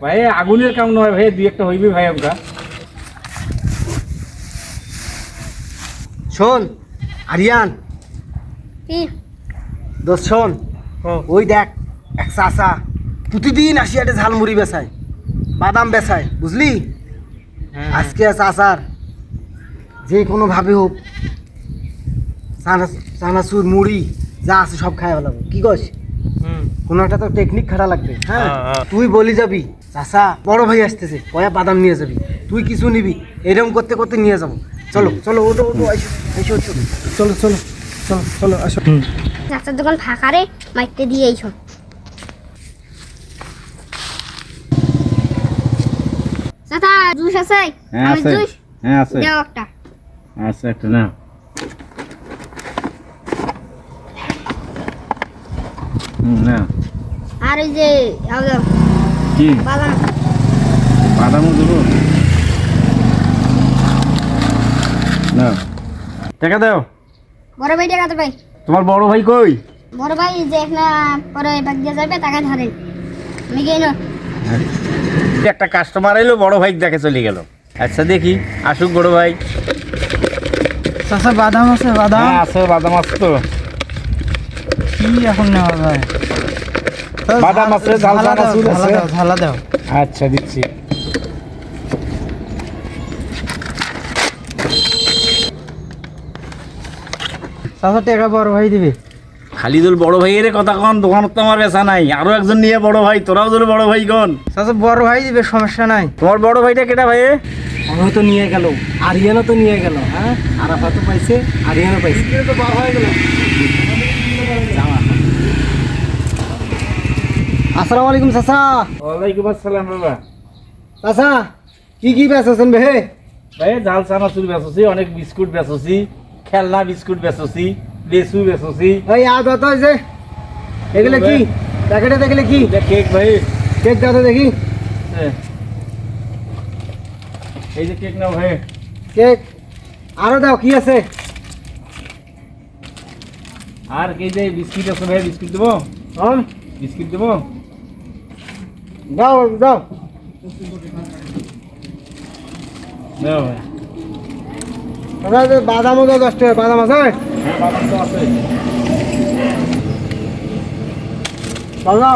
ভাই আগুনের কাম নয় ভাই দুই একটা হইবে ভাই আমরা। শোন আরিয়ান। কি? দোস্ত শোন ওই দেখ এক চাষা প্রতিদিন আসি একটা ঝালমুড়ি বেচায় বাদাম বেচায় বুঝলি? আজকে চাষার যে কোনোভাবে হোক চানা- চানাচুর মুড়ি যা আছে সব খাই ফেলাবো। কি কস? কোনো একটা তো টেকনিক খাটা লাগবে হ্যাঁ? হ্যাঁ, হ্যাঁ। তুই বলি যাবি চাষা বড় ভাই আসতেছে কয়া বাদাম নিয়ে যাবি তুই কিছু নিবি এরকম করতে করতে নিয়ে যাব। চলো চলো ওটো ওটো এসো এসো এসো। চলো চলো চলো চলো আসো। চাচার দোকান ফাঁকা রে মাইকতে দিয়ে এইছ চাচা জুস আছে? হ্যাঁ আমি আছে। জুস? হ্যাঁ আছে। দাও একটা। আছে একটা না না আর ওই যে কি? বাদাম। বাদামও দেবো? না। টাকা দাও। বড় ভাই টাকা তো ভাই। তোমার বড় ভাই কই? বড় ভাই যে একটা পরে ব্যাগ দিয়ে যাবে টাকা ধরেন আমি গিয়ে না একটা কাস্টমার এলো বড় ভাই দেখে চলে গেল। আচ্ছা দেখি। আসুক বড় ভাই। বাদাম আছে বাদাম। হ্যাঁ আছে বাদাম আছে তো। কি এখন নেওয়া যায়? বাদাম আছে, আছে। ঝালা দাও আচ্ছা দিচ্ছি। টাকা বড় ভাই দিবে। খালিদুল বড় ভাইয়ের কথা কন দোকান তো আমার বেচা নাই। আরও একজন নিয়ে বড় ভাই তোরাও তোর বড় ভাই কন। চাষা বড় ভাই দিবে সমস্যা নাই। তোমার বড় ভাইটা কেটা ভাই? আমি তো নিয়ে গেল আরিয়ানও তো নিয়ে গেল হ্যাঁ? আরাফাতও পাইছে আরিয়ানও পাইছে। আসসালামু আলাইকুম চাচা। ওয়ালাইকুম আসসালাম বাবা। চাচা কি কি বেচেছেন বে ভাই? জাল চানাচুর বেচছি অনেক বিস্কুট বেচছি খেলনা বিস্কুট বেচছি লেসু বেচছি এই আ দাদা এই যে এগুলো কি? প্যাকেটে দেখলে কি? এটা কেক ভাই। কেক দাদা দেখি। এ। এই যে কেক নাও ভাই। কেক আরও দাও কি আছে? আর এই যে বিস্কিট আছে ভাই বিস্কিট দেবো? হ্যাঁ বিস্কিট দেবো? দাও দাও। নাও ভাই। যে বাদামও দাও দশ টাকা বাদাম আছে? হ্যাঁ, দাদা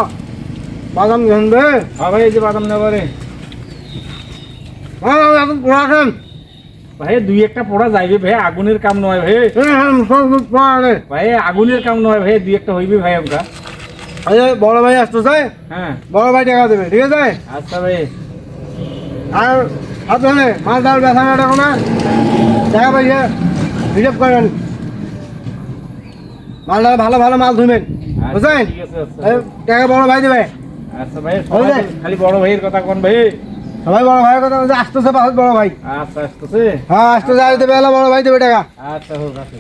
বাদাম জানবে হ্যাঁ ভাই এই যে বাদাম নেব রে হ্যাঁ এখন পোড়া খান। ভাই দুই একটা পড়া যাইবে ভাই আগুনের কাম নয় ভাই। হ্যাঁ হ্যাঁ ভাই আগুনের কাম নয় ভাই দুই একটা হইবে ভাই আমরা এই যে বড় ভাই আসতেছে হ্যাঁ। বড় ভাই টাকা দেবে ঠিক আছে? আচ্ছা ভাই। আর ধরে মাছ ডাল বেসা না দেখো না? টাকা পয়সা হিসাব করেন। মাল ডাল ভালো ভালো মাল ধুবেন বুঝলেন ঠিক আছে আচ্ছা। টাকা বড় ভাই দেবে। আচ্ছা ভাই খালি বড় ভাইয়ের কথা কোন ভাই। সবাই বড় ভাইয়ের কথা আসতেছে বড় ভাই। আচ্ছা আসতেছে। হ্যাঁ আসতেছে আসতে বেলা বড় ভাই দেবে টাকা। আচ্ছা হোক আছে।